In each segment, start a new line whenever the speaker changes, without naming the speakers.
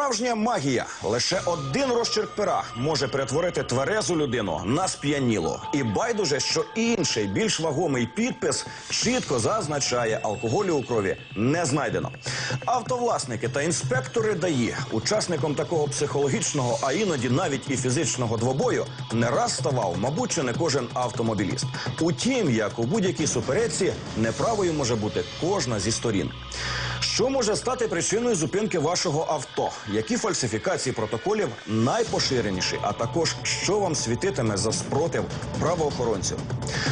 Справжня магія. Лише один розчерк пера може перетворити тверезу людину на сп'яніло. І байдуже, що інший, більш вагомий підпис чітко зазначає, алкоголю у крові не знайдено. Автовласники та інспектори ДАІ учасником такого психологічного, а іноді навіть і фізичного двобою не раз ставав, мабуть, чи не кожен автомобіліст. Утім, як у будь-якій суперечці, неправою може бути кожна зі сторін. Що може стати причиною зупинки вашого авто? Які фальсифікації протоколів найпоширеніші? А також що вам світитиме за спротив правоохоронців?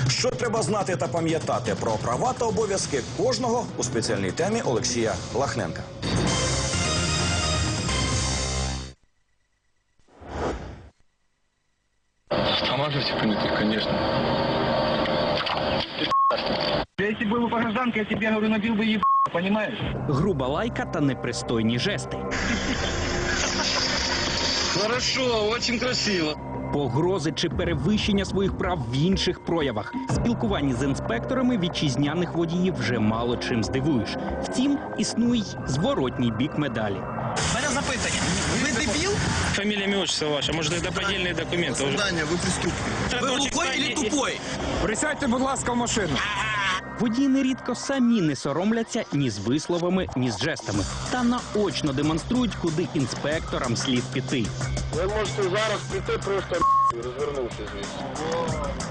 Що треба знати та пам'ятати про права та обов'язки кожного у спеціальній темі Олексія Лахненка?
Поможете понятых, конечно.
Если был бы по гражданке, я тебе, говорю, набил бы еб... понимаешь?
груба лайка та непристойні жести,
Хорошо, очень красиво.
погрози чи перевищення своїх прав в інших проявах. Спілкуванні з інспекторами вітчизняних водіїв вже мало чим здивуєш. Втім, існує й зворотній бік медалі.
Мене запитання. Ви дебіл?
Фамилия, имя, отчество ваше. Может, это поддельные документы уже.
Здання, ви преступник. Ви
Очень
глухой
кстати,
или тупой?
Присядьте, будь ласка, в машину.
Водії нерідко самі не соромляться ні з висловами, ні з жестами, та наочно демонструють, куди інспекторам слід піти.
Ви можете зараз прийти просто і розвернутися звідси.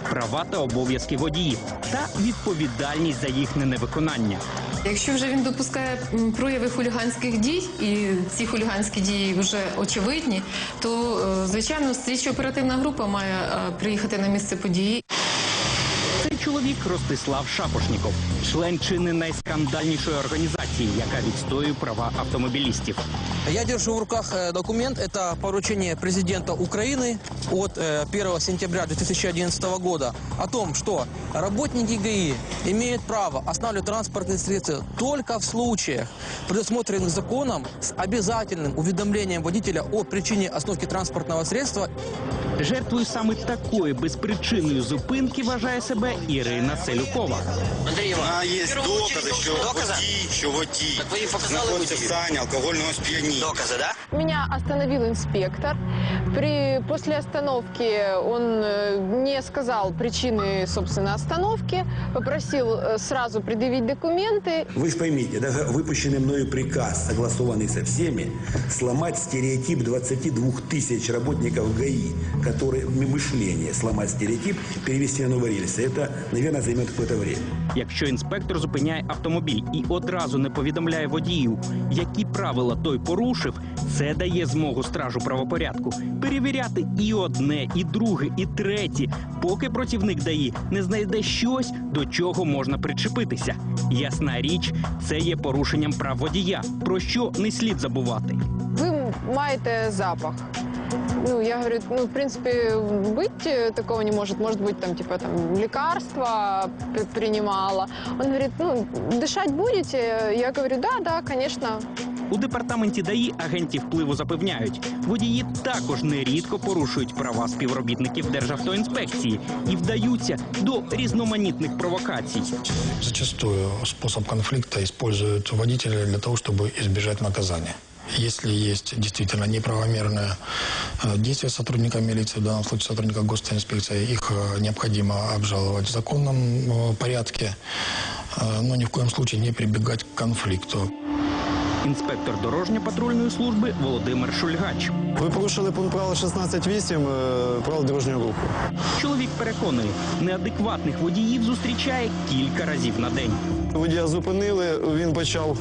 Права та обов'язки водіїв та відповідальність за їхнє невиконання.
Якщо вже він допускає прояви хуліганських дій, і ці хуліганські дії вже очевидні, то е, звичайно слідчо-оперативна група має е, приїхати на місце події.
Цей чоловік Ростислав Шапошніков, член чи не найскандальнішої організації, яка відстоює права автомобілістів.
Я держу в руках э, документ. Это поручение президента Украины от э, 1 сентября 2011 года о том, что работники ГАИ имеют право останавливать транспортные средства только в случаях, предусмотренных законом с обязательным уведомлением водителя о причине остановки транспортного средства
Жертвою саме такої безпричинної зупинки вважає себе Ірина Селюкова.
Андрій
А є докази, що
Докази?
водій, що водій
Так ви їм показали
знаходиться в
водію?
стані алкогольного сп'яніння.
Докази, да?
Меня остановил инспектор. При, после остановки он э, не сказал причины, собственно, остановки. Попросил э, сразу предъявить документы.
Вы же поймите, даже выпущенный мною приказ, согласованный со всеми, сломать стереотип 22 тысяч работников ГАИ, которые мышление, сломать стереотип, перевести на новые рельсы, это, наверное, займет какое-то время.
Якщо інспектор зупиняє автомобіль і одразу не повідомляє водію, які правила той порушив, це дає змогу стражу правопорядку перевіряти і одне, і друге, і третє, поки працівник ДАІ не знайде щось, до чого можна причепитися. Ясна річ, це є порушенням прав водія, про що не слід забувати.
Вы маете запах. Ну, я говорю, ну, в принципе, быть э, такого не может. Может быть, там, типа, там, лекарства п- принимала. Он говорит, ну, дышать будете? Я говорю, да, да, конечно.
У департаменті ДАІ агенті впливу запевняють, водії також нерідко порушують права співробітників Державтоінспекції і вдаються до різноманітних провокацій.
Зачастую способ конфликта используют водители для того, чтобы избежать наказания. Если есть действительно неправомерное э, действие сотрудника милиции, в данном случае сотрудника госинспекции, их э, необходимо обжаловать в законном э, порядке, э, но ни в коем случае не прибегать к конфликту.
Інспектор дорожньо-патрульної служби Володимир Шульгач.
Ви порушили пункт правила 16.8 е, правил дорожнього руху.
Чоловік переконує, неадекватних водіїв зустрічає кілька разів на день.
Водія зупинили, він почав.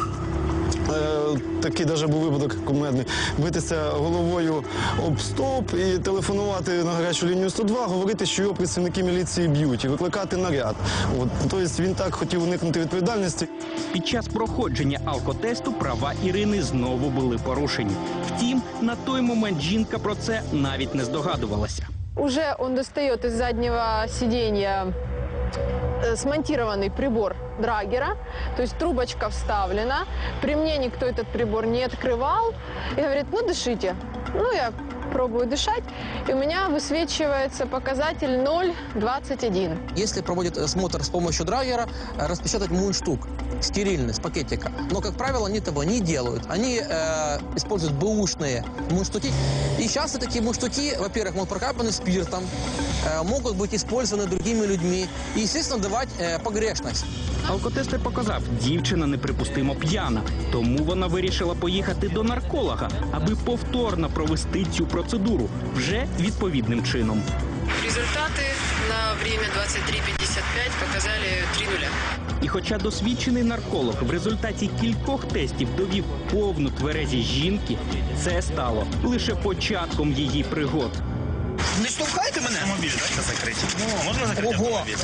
е, Такий навіть був випадок кумедний. Битися головою об стовп і телефонувати на гарячу лінію 102, говорити, що його працівники міліції б'ють і викликати наряд. От тобто він так хотів уникнути відповідальності.
Під час проходження алкотесту права Ірини знову були порушені. Втім, на той момент жінка про це навіть не здогадувалася.
Уже он достает из заднего сиденья э, смонтированный прибор драгера, то есть трубочка вставлена. При мне никто этот прибор не открывал. И говорит, ну дышите. Ну, я пробую дышать, и у меня высвечивается показатель 0,21.
Если проводят осмотр с помощью драгера, э, распечатать мундштук стерильный, с пакетика. Но, как правило, они этого не делают. Они э, используют бэушные мундштуки. И часто такие мундштуки, во-первых, могут прокапаны спиртом, э, могут быть использованы другими людьми и, естественно, давать э, погрешность.
Алкотестер показав, дівчина неприпустимо п'яна, тому вона вирішила поїхати до нарколога, аби повторно провести цю процедуру Вже відповідним чином.
Результати на время 23.55 показали 3 нуля.
І хоча досвідчений нарколог в результаті кількох тестів довів повну тверезість жінки, це стало лише початком її пригод.
Не штовхайте мене. Автомобіль, дайте закриті. Можна закрити
Ого.
автомобіль?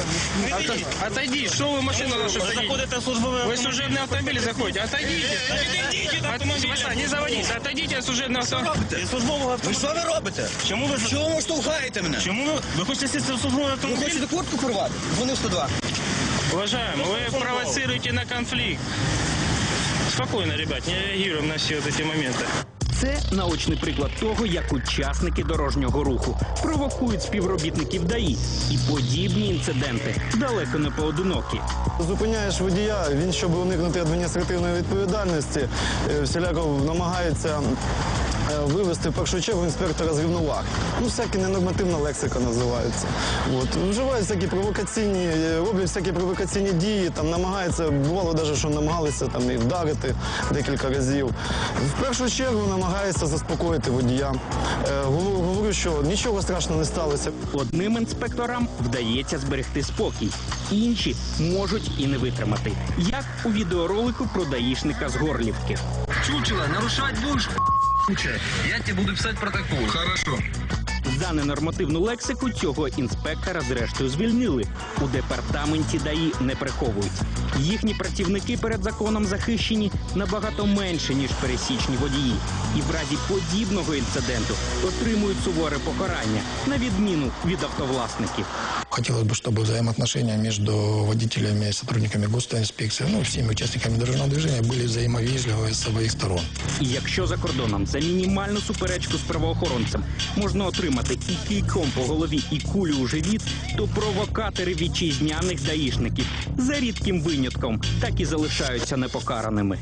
Ото- Отойди, что вы машину нашу
Ви
садите?
заходите в службовий
Вы
автомобіль.
служебный автомобиль заходите. Отойдите.
Отойдіть від
От-
автомобіля.
Саша, не заводись. Отойдите от служебного
Що
автомобиля.
робите? Від службового
Ви
автомобіля.
що ви робите?
Чому ви
Чому ви штовхаєте мене?
Чому ви? Ви хочете сісти в службовий
Ви
автомобіль?
хочете куртку порвати? Дзвони в 102.
Уважаемый, вы провоцируете на конфликт. Спокойно, ребят, не реагируем на все вот эти моменты.
Це наочний приклад того, як учасники дорожнього руху провокують співробітників ДАІ. І подібні інциденти далеко не поодинокі.
Зупиняєш водія, він, щоб уникнути адміністративної відповідальності, е, всіляко намагається вивести в першу чергу інспектора з рівноваг. Ну, всякі ненормативна лексика називається. От. Вживають всякі провокаційні, е, роблять всякі провокаційні дії, там намагаються, бувало навіть, що намагалися там і вдарити декілька разів. В першу чергу намагається заспокоїти водія. Е, говорю- Говорю, що нічого страшного не сталося.
Одним інспекторам вдається зберегти спокій, інші можуть і не витримати, як у відеоролику про даїшника з Горлівки.
Чучело, нарушать будешь, я тебе буду писать протокол. Хорошо.
За ненормативну лексику цього інспектора зрештою звільнили. У департаменті ДАІ не приховують. Їхні працівники перед законом захищені набагато менше ніж пересічні водії, і в разі подібного інциденту отримують суворе покарання на відміну від автовласників.
Хотелось бы, чтобы взаимоотношения между водителями и сотрудниками госинспекции, ну, всеми участниками дорожного движения были взаимовежливы с обеих сторон.
І якщо за кордоном за мінімальну суперечку з правоохоронцем можна отримати і кійком по голові, і кулю у живіт, то провокатори вітчизняних даїшників за рідким винятком так і залишаються непокараними.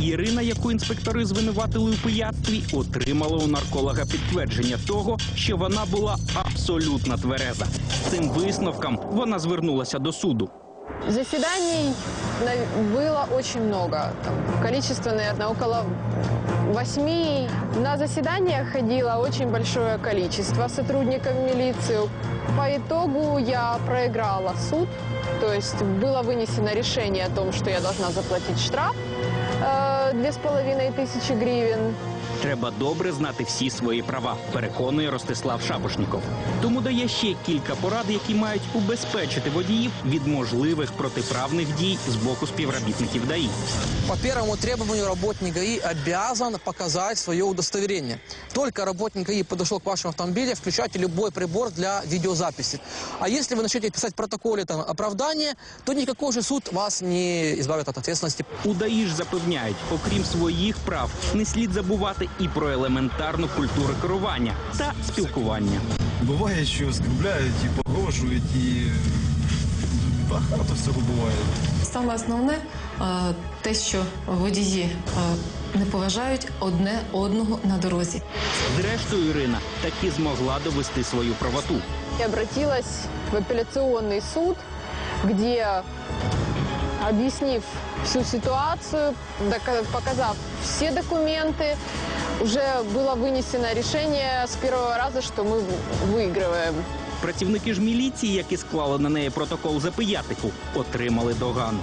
Ірина, яку інспектори звинуватили у пияцтві, отримала у нарколога підтвердження того, що вона була абсолютно твереза. Цим висновком вона звернулася до суду.
Заседаний было очень много. Там, количество, наверное, около восьми. На заседания ходило очень большое количество сотрудников милиции. По итогу я проиграла суд. То есть было вынесено решение о том, что я должна заплатить штраф э, две с половиной тысячи гривен.
Треба добре знати всі свої права, переконує Ростислав Шапошніков. Тому дає ще кілька порад, які мають убезпечити водіїв від можливих протиправних дій з боку співробітників ДАІ.
По первому требованию работник ГАИ обязан показать свое удостоверение. Только работник ГАИ подошел к вашему автомобилю, включайте любой прибор для видеозаписи. А если вы начнете писать в протоколе там, оправдание, то никакой же суд вас не избавит от ответственности.
У ДАІ ж запевняють, окрім своїх прав, не слід забувати і про елементарну культуру керування та спілкування.
Буває, що оскорбляють і погрожують, і багато всього буває.
Саме основне е, те, що водії е, не поважають одне одного на дорозі.
Зрештою, Ірина таки змогла довести свою правоту.
Я обратилась в апелляционный суд, где, объяснив всю ситуацию, дока- показав все документы, уже было вынесено решение с первого раза, что мы выигрываем.
Працівники ж міліції, які склали на неї протокол за пиятику, отримали догану.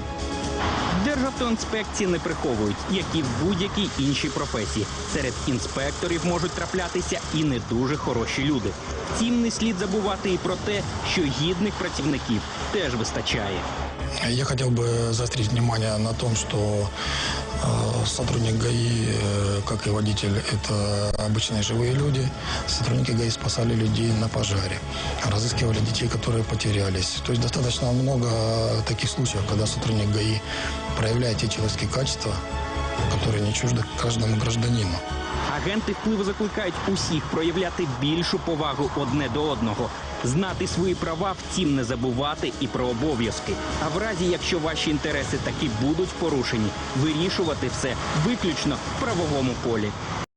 Державтоінспекції не приховують, як і в будь-якій іншій професії. Серед інспекторів можуть траплятися і не дуже хороші люди. Втім, не слід забувати і про те, що гідних працівників теж вистачає.
Я хотел бы заострить внимание на том, что э, сотрудник ГАИ, э, как и водитель, это обычные живые люди. Сотрудники ГАИ спасали людей на пожаре, разыскивали детей, которые потерялись. То есть достаточно много таких случаев, когда сотрудник ГАИ проявляет те человеческие качества, которые не чужды каждому гражданину.
Агенти впливу закликають усіх проявляти більшу повагу одне до одного, знати свої права, втім не забувати і про обов'язки. А в разі, якщо ваші інтереси таки будуть порушені, вирішувати все виключно в правовому полі.